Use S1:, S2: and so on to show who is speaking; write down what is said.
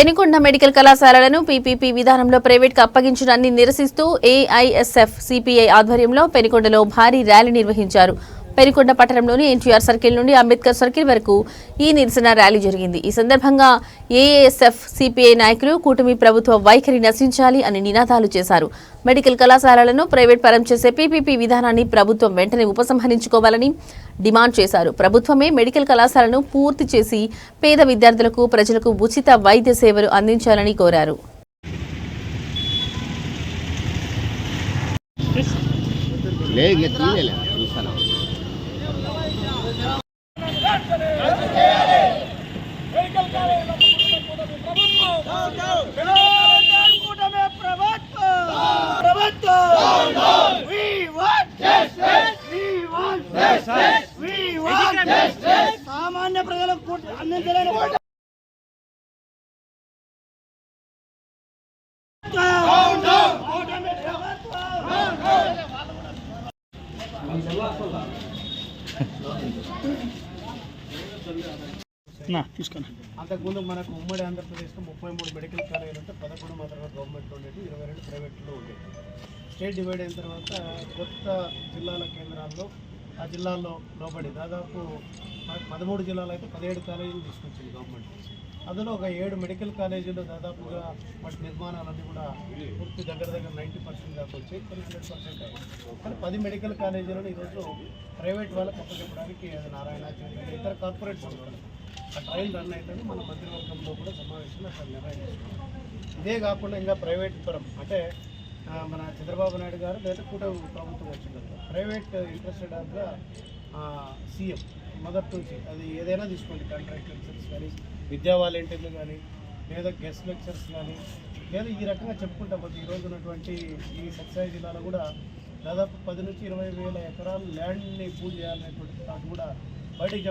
S1: Penukonda medical కళాశాలలను PPP విధానంలో ప్రైవేట్కు అప్పగించడాన్ని నిరసిస్తూ ఏఐఎస్ఎఫ్ సిపిఐ ఆధ్వర్యంలో పెనుకొండలో భారీ ర్యాలీ నిర్వహించారు. పెరికొండ పట్టణంలోని ఎన్టీఆర్ సర్కిల్ నుండి అంబేద్కర్ సర్కిల్ వరకు ఈ నిరసన ర్యాలీ జరిగింది. ఈ సందర్భంగా ఏఏఎస్ఎఫ్ సిపిఐ నాయకులు కూటమి ప్రభుత్వ వైఖరి నశించాలి అని నినాదాలు చేశారు. మెడికల్ కళాశాలలను ప్రైవేట్ పరం చేసే పీపీపీ విధానాన్ని ప్రభుత్వం వెంటనే ఉపసంహరించుకోవాలని డిమాండ్ చేశారు. ప్రభుత్వమే మెడికల్ కళాశాలను పూర్తి చేసి పేద విద్యార్థులకు ప్రజలకు ఉచిత వైద్య సేవలు అందించాలని కోరారు.
S2: లేదు ఇక తీయలే చూస్తాను
S3: సామాన్య ప్రజలకు కూట- అందించలేని కూట- కూటమి ప్రభుత్వం. నా తీసుకున్నా
S4: అంతకుముందు మనకు ఉమ్మడి ఆంధ్రప్రదేశ్లో ముప్పై మూడు మెడికల్ కాలేజీలు ఉంటే పదకొండు మాత్రమే గవర్నమెంట్లో ఉండేది ఇరవై రెండు ప్రైవేట్లో ఉండేది స్టేట్ డివైడ్ అయిన తర్వాత కొత్త జిల్లాల కేంద్రాల్లో ఆ జిల్లాల్లో లోబడి దాదాపు పదమూడు జిల్లాలో అయితే పదిహేడు కాలేజీలు తీసుకొచ్చింది గవర్నమెంట్. అందులో ఒక ఏడు మెడికల్ కాలేజీలు దాదాపుగా వాటి నిర్మాణాలన్నీ కూడా పూర్తి దగ్గర దగ్గర నైంటీ పర్సెంట్ దాకా వచ్చాయి కొన్ని హండ్రెడ్ పర్సెంట్ అయ్యాయి. కానీ పది మెడికల్ కాలేజీలను ఈరోజు ప్రైవేట్ వాళ్ళకి అప్పచెప్పడానికి అది నారాయణ ఇతర కార్పొరేట్స్ ఉంటారు ఆ ట్రయల్ రన్ అవుతుంది మన మంత్రివర్గంలో కూడా సమావేశంలో అక్కడ నిర్ణయం ఇదే కాకుండా ఇంకా ప్రైవేట్ పరం అంటే మన చంద్రబాబు నాయుడు గారు లేదా కూడా ప్రభుత్వం వచ్చింది ప్రైవేట్ ఇంట్రెస్టెడ్ ఆఫ్గా సీఎం మొదటి నుంచి అది ఏదైనా తీసుకోండి. కాంట్రాక్ట్ లెక్చర్స్ కానీ విద్యా వాలంటీర్లు కానీ లేదా గెస్ట్ లెక్చర్స్ కానీ లేదా ఈ రకంగా చెప్పుకుంటా ఈ ఈరోజు ఉన్నటువంటి ఈ సత్సాయి జిల్లాలో కూడా దాదాపు పది నుంచి ఇరవై వేల ఎకరాలు ల్యాండ్ని పూజ చేయాలనేటువంటి థాట్ కూడా బయటికి